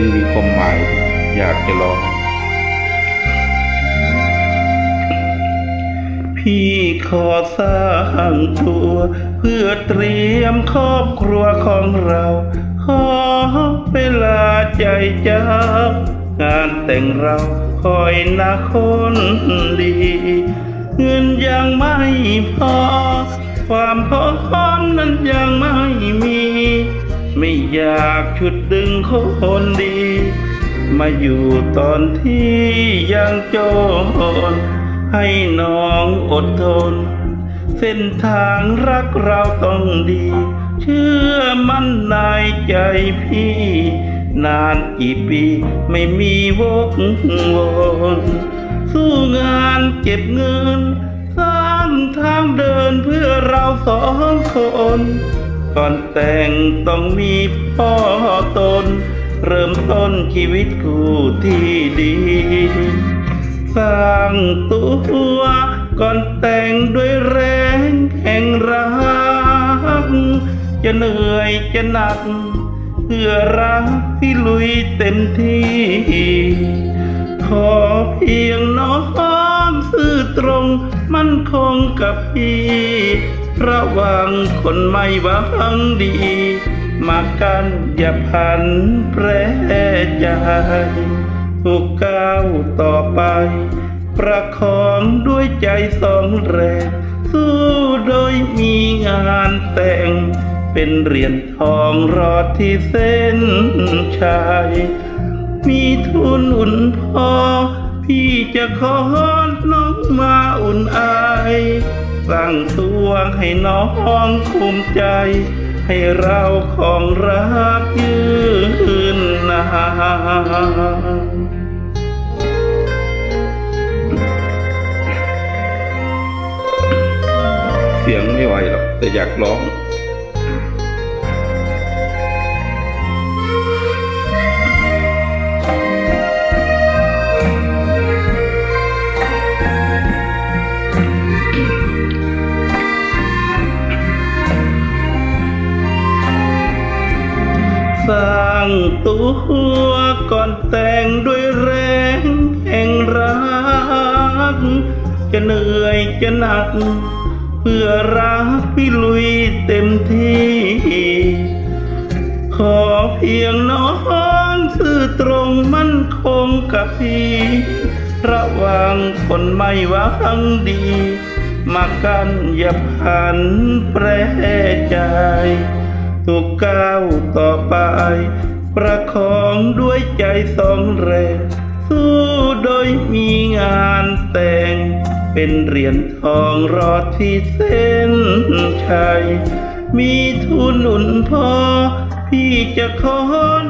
งมีความหมายอยากจะร้อง พี่ขอสร้างตัว เพื่อเตรียมครอบครัวของเรา ขอเวลาใจเจ้างานแต่งเราคอยนะคนดี เงินยังไม่พอ ความพร้อมนั้นยังไม่มี ไม่อยากชุดดึงคนดี มาอยู่ตอนที่ยังโจรให้น้องอดทน เส้นทางรักเราต้องดี เชื่อมั่นในใจพี่ นานกี่ปีไม่มีวกวนสู้งานเก็บเงินสร้างทางเดินเพื่อเราสองคน ก่อนแต่งต้องมีพ่อตน เริ่มต้นชีวิตคู่ที่ดี สร้างตัวก่อนแต่งด้วยแรงแห่งรัก จะเหนื่อยจะหนัก เพื่อรักที่ลุยเต็มที่ ขอเพียงน้องซื่อตรง มั่นคงกับพี่ ระว่างคนไม่หวังดี มากันอย่าพันแปรใจทุกก้าวต่อไป ประคองด้วยใจสองแรงสู้โดยมีงานแต่ง เป็นเหรียญทองรอดที่เส้นชัยมีทุนอุ่นพอ พี่จะขอน้องมาอุ่นอาย สั่งตัวให้น้องภูมิใจ ให้เราของรักยืนนานเสียงไม่ไหวหรอกแต่อยากร้อง งตัวก่อนแต่งด้วยแรงแห่งรัก จะเหนื่อยจะหนัก เพื่อรักพี่ลุยเต็มที่ ขอเพียงน้องซื่อตรงมั่นคงกับพี่ ระว่างคนไม่หวังดี มากันอย่าพันแปรใจทุกก้าวต่อไป ประคองด้วยใจสองแรง สู้โดยมีงานแต่ง เป็นเหรียญทองรอดที่เส้นชัย มีทุนหนุนพอ พี่จะขอ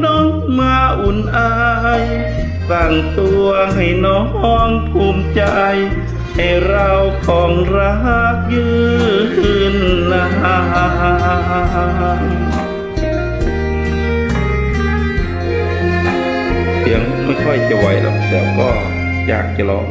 น้องมาอุ่นอายสร้างตัวให้น้องภูมิใจ ให้เราของรักยืนนาน สียงไม่ค่อยจะไหวหรอกแต่ก็อยากจะร้อง